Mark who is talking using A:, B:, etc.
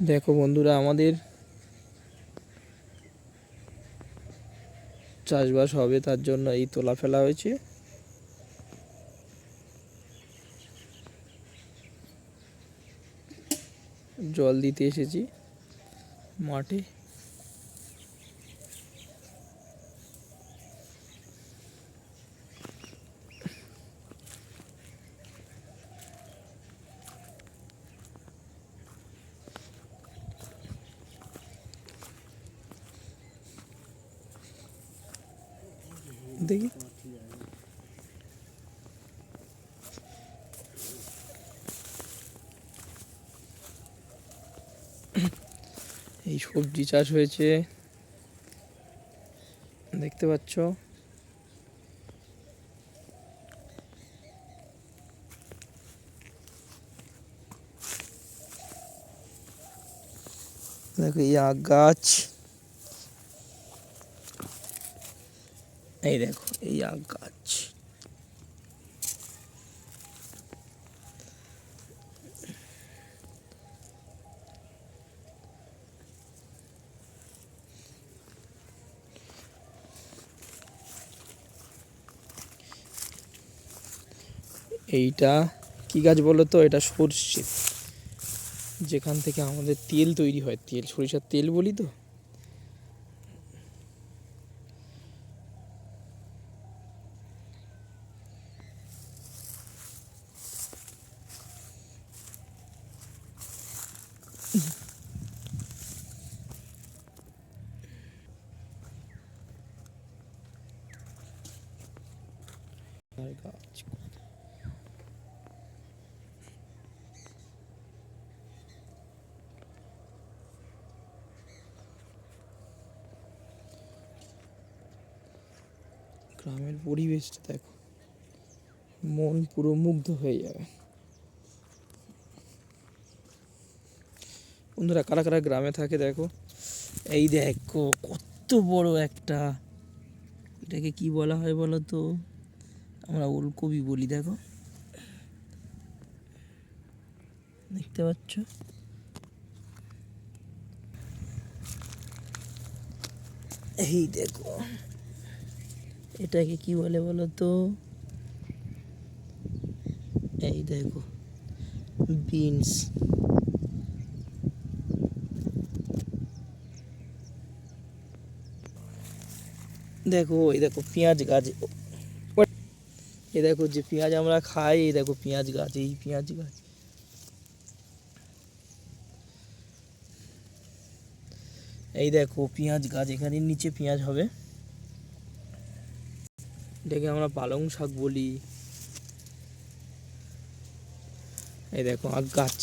A: দেখো বন্ধুরা, আমাদের চাষবাস হবে তার জন্য এই তোলা ফেলা হয়েছে। জল দিতে এসেছি মাঠে। দেখি। এই সবজি চাষ হয়েছে। দেখতে পাচ্ছ। দেখো আখ গাছ। এই দেখো, এই আখ গাছ। এইটা কি গাছ বলো তো? এটা সর্ষে। যেখান থেকে আমাদের তেল তৈরি হয়, তেল, সরিষার তেল বলি তো? গ্রামের পরিবেশটা দেখো। মন পুরো মুগ্ধ হয়ে যাবে। বন্ধুরা, কারা কারা গ্রামে থাকে দেখো। এই দেখো, কত বড় একটা, এটাকে কি বলা হয় বলো তো আমরা ওলকবি বলি, দেখো। দেখতে পাচ্ছ? এই দেখো, এটাকে কি বলে বলো তো এই দেখো, বিনস। দেখো, এই দেখো পেঁয়াজ গাছ। এই দেখো যে পেঁয়াজ আমরা খাই, এই দেখো পেঁয়াজ গাছ, এই পেঁয়াজ গাছ। এই দেখো পেঁয়াজ গাছ, এখানে নিচে পেঁয়াজ হবে। এটাকে আমরা পালং শাক বলি। এই দেখো আখ গাছ।